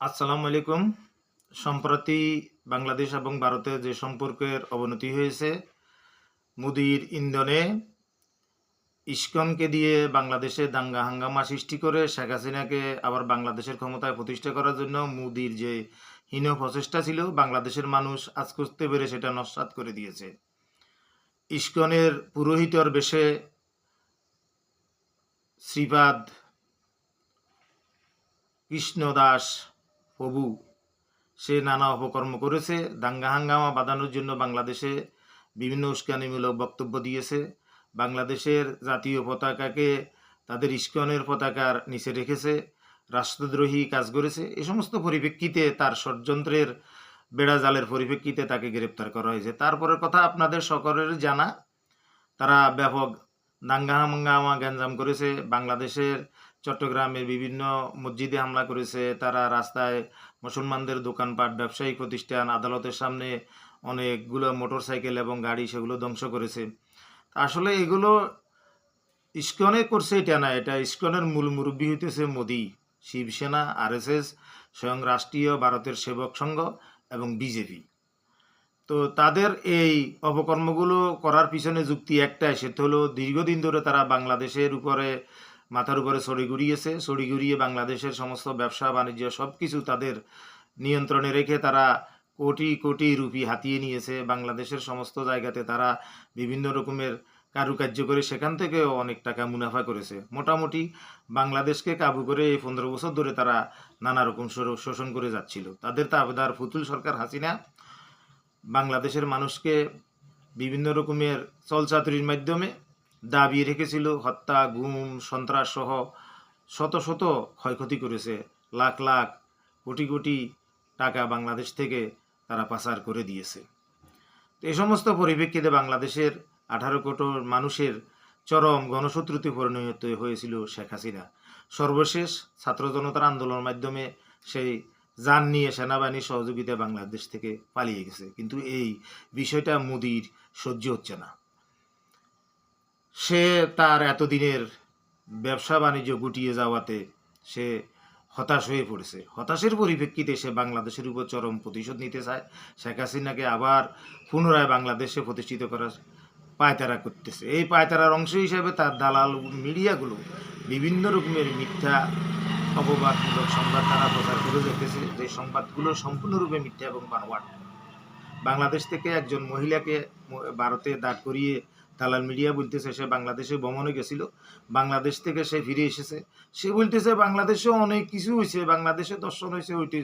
আসসালামু আলাইকুম। সম্প্রতি বাংলাদেশ এবং ভারতে যে সম্পর্কের অবনতি হয়েছে, মুদির ইন্ধনে ইস্কনকে দিয়ে বাংলাদেশে দাঙ্গা হাঙ্গামা সৃষ্টি করে শেখ হাসিনাকে আবার বাংলাদেশের ক্ষমতায় প্রতিষ্ঠা করার জন্য মুদির যে হীন প্রচেষ্টা ছিল, বাংলাদেশের মানুষ আজ করতে পেরে সেটা নস্বাত করে দিয়েছে। ইস্কনের পুরোহিতর বেশে শ্রীপাদ কৃষ্ণদাস প্রভু। সে নানা অপকর্ম করেছে, দাঙ্গা হাঙ্গামা বাঁধানোর জন্য বাংলাদেশে বিভিন্ন উস্কানিমূলক বক্তব্য দিয়েছে। বাংলাদেশের জাতীয় পতাকাকে তাদের ইস্কনের পতাকার নিচে রেখেছে, রাষ্ট্রদ্রোহী কাজ করেছে। এ সমস্ত পরিপ্রেক্ষিতে তার ষড়যন্ত্রের বেড়া জালের পরিপ্রেক্ষিতে তাকে গ্রেপ্তার করা হয়েছে। তারপরের কথা আপনাদের সকলের জানা। তারা ব্যাপক দাঙ্গা হাঙ্গামা গ্যাঞ্জাম করেছে, বাংলাদেশের চট্টগ্রামের বিভিন্ন মসজিদে হামলা করেছে, তারা রাস্তায় মুসলমানদের দোকানপাট, ব্যবসায়িক প্রতিষ্ঠান, আদালতের সামনে অনেকগুলো মোটরসাইকেল এবং গাড়ি সেগুলো ধ্বংস করেছে। আসলে এগুলো ইস্কনে করছে এটা না, এটা ইস্কনের মূল মুরব্বী হইতেছে মোদি, শিবসেনা, আরএসএস, স্বয়ং রাষ্ট্রীয় ভারতের সেবক সংঘ এবং বিজেপি। তো তাদের এই অপকর্মগুলো করার পিছনে যুক্তি একটাই, সেটা হলো দীর্ঘদিন ধরে তারা বাংলাদেশের উপরে, মাথার উপরে ছড়ি ঘুরিয়েছে। ছড়ি ঘুরিয়ে বাংলাদেশের সমস্ত ব্যবসা, বাণিজ্য সব কিছু তাদের নিয়ন্ত্রণে রেখে তারা কোটি কোটি রুপি হাতিয়ে নিয়েছে। বাংলাদেশের সমস্ত জায়গাতে তারা বিভিন্ন রকমের কারুকার্য করে সেখান থেকেও অনেক টাকা মুনাফা করেছে। মোটামুটি বাংলাদেশকে কাবু করে এই পনেরো বছর ধরে তারা নানা রকম শোষণ করে যাচ্ছিল। তাদের তাবেদার ফুতুল সরকার, হাসিনা বাংলাদেশের মানুষকে বিভিন্ন রকমের চলচাতুরির মাধ্যমে দাবিয়ে রেখেছিল, হত্যা, গুম, সন্ত্রাস সহ শত শত ক্ষয়ক্ষতি করেছে। লাখ লাখ, কোটি কোটি টাকা বাংলাদেশ থেকে তারা পাচার করে দিয়েছে। এই সমস্ত পরিপ্রেক্ষিতে বাংলাদেশের আঠারো কোটি মানুষের চরম গণশত্রুতে পরিণত হয়েছিল শেখ হাসিনা। সর্বশেষ ছাত্র জনতার আন্দোলনের মাধ্যমে সেই যান নিয়ে সেনাবাহিনীর সহযোগিতায় বাংলাদেশ থেকে পালিয়ে গেছে। কিন্তু এই বিষয়টা মোদির সহ্য হচ্ছে না। সে তার এতদিনের ব্যবসা বাণিজ্য গুটিয়ে যাওয়াতে সে হতাশ হয়ে পড়েছে। হতাশের পরিপ্রেক্ষিতে সে বাংলাদেশের উপর চরম প্রতিশোধ নিতে চায়। শেখ হাসিনাকে আবার পুনরায় বাংলাদেশে প্রতিষ্ঠিত করার পায়তারা করতেছে। এই পায়তারার অংশ হিসেবে তার দালাল মিডিয়াগুলো বিভিন্ন রকমের মিথ্যা অপবাদমূলক সংবাদ তারা প্রচার করে যেতেছে যে সংবাদগুলো সম্পূর্ণরূপে মিথ্যা এবং বানোয়াট। বাংলাদেশ থেকে একজন মহিলাকে ভারতে দাঁড় করিয়ে দালাল মিডিয়া বলতেছে, সে বাংলাদেশে ভ্রমণে গেছিল। বাংলাদেশ থেকে সে ফিরে এসেছে। সে বলতেছে, বাংলাদেশে অনেক কিছু হয়েছে বাংলাদেশে দর্শন হয়েছে ওইটি